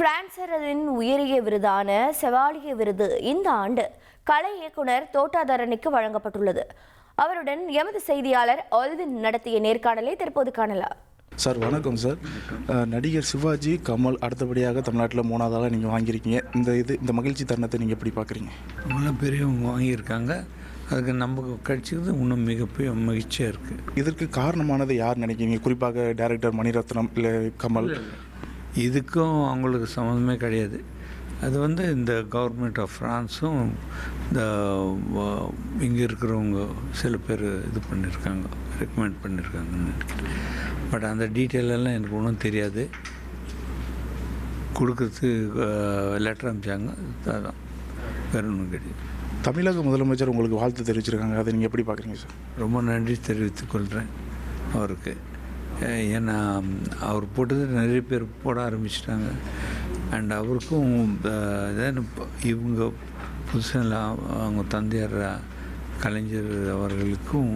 பிரான்சரின் உயரிய விருதான செவாலிய விருது இந்த ஆண்டு கலை இயக்குனர் தோட்டாதரனுக்கு வழங்கப்பட்டுள்ளது. அவருடன் எமது செய்தியாளர் ஒல்வின் நடத்திய நேர்காணலை தற்போது காணலாம். சார் வணக்கம் சார். நடிகர் சிவாஜி கமல் அடுத்தபடியாக தமிழ்நாட்டில் மூணாவதால நீங்கள் வாங்கியிருக்கீங்க. இந்த இது இந்த மகிழ்ச்சி தருணத்தை நீங்கள் எப்படி பார்க்குறீங்க இவ்வளோ பெரியவங்க வாங்கியிருக்காங்க. அதுக்கு நம்ம கிடைச்சது இன்னும் மிகப்பெரிய மகிழ்ச்சியாக இருக்குது இதற்கு காரணமானது யார் நினைக்கிறீங்க? குறிப்பாக டைரக்டர் மணிரத்னம் இல்லை கமல். இதுக்கும் அவங்களுக்கு சம்மந்தமே கிடையாது. அது வந்து இந்த கவர்மெண்ட் ஆஃப் ஃப்ரான்ஸும் இந்த இங்கே இருக்கிறவங்க சில பேர் இது பண்ணியிருக்காங்க ரெக்கமெண்ட் பண்ணியிருக்காங்கன்னு நினைக்கிறேன். பட் அந்த டீட்டெயில் எல்லாம் எனக்கு ஒன்றும் தெரியாது. கொடுக்கறதுக்கு லெட்டர் அனுப்பிச்சாங்க அதான். வேற ஒன்றும் கிடையாது. தமிழக முதலமைச்சர் உங்களுக்கு வாழ்த்து தெரிவிச்சிருக்காங்க. அதை நீங்கள் எப்படி பார்க்குறீங்க சார் ரொம்ப நன்றி தெரிவித்துக் கொள்கிறேன் அவருக்கு. ஏன்னா அவர் போட்டது நிறைய பேர் போட ஆரம்பிச்சிட்டாங்க. அண்ட் அவருக்கும் இவங்க புதுசில் அவங்க தந்தையார் கலைஞர் அவர்களுக்கும்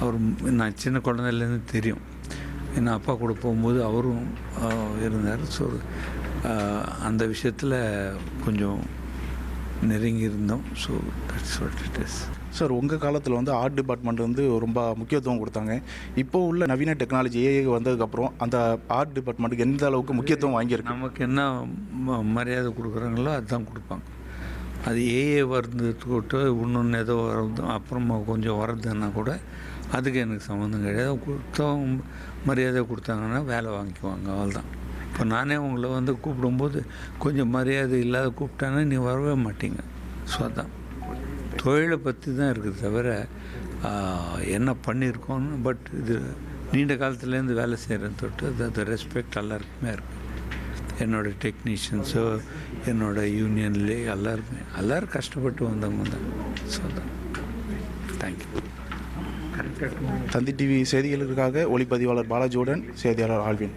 அவர் நான் சின்ன குழந்தையிலேருந்து தெரியும். ஏன்னா அப்பா கூட போகும்போது அவரும் இருந்தார். ஸோ அந்த விஷயத்தில் கொஞ்சம் நெருங்கி இருந்தோம் so that's what it is sir உங்கள் காலத்தில் வந்து ஆர்ட் டிபார்ட்மெண்ட் வந்து ரொம்ப முக்கியத்துவம் கொடுத்தாங்க. இப்போ உள்ள நவீன டெக்னாலஜி ஏஐ வந்ததுக்கப்புறம் அந்த ஆர்ட் டிபார்ட்மெண்ட்டுக்கு எந்த அளவுக்கு முக்கியத்துவம் வாங்கியிருக்கு? நமக்கு என்ன மரியாதை கொடுக்குறாங்களோ அதுதான் கொடுப்பாங்க. அது ஏஏ வருந்துட்டு இன்னொன்று ஏதோ வருது அப்புறமா கொஞ்சம் வரதுன்னா கூட அதுக்கு எனக்கு சம்மந்தம் கிடையாது. கொடுத்தவங்க மரியாதை கொடுத்தாங்கன்னா வேலை வாங்கிக்குவாங்க அவ்வளோதான் இப்போ நானே உங்களை வந்து கூப்பிடும்போது கொஞ்சம் மரியாதை இல்லாத கூப்பிட்டாங்கன்னா நீ வரவே மாட்டீங்க. ஸோ அதான். தொழிலை பற்றி தான் இருக்குது தவிர என்ன பண்ணியிருக்கோன்னு பட் இது நீண்ட காலத்துலேருந்து வேலை செய்கிறேன் தொட்டு அது அது ரெஸ்பெக்ட் எல்லாருக்குமே இருக்குது என்னோட டெக்னீஷியன்ஸோ என்னோட யூனியன்லே எல்லாருமே எல்லோரும் கஷ்டப்பட்டு வந்தவங்க தான். ஸோ தான் தேங்க்யூ தந்தி டிவி செய்திகளுக்காக ஒளிப்பதிவாளர் பாலாஜியுடன் செய்தியாளர் ஆல்வின்.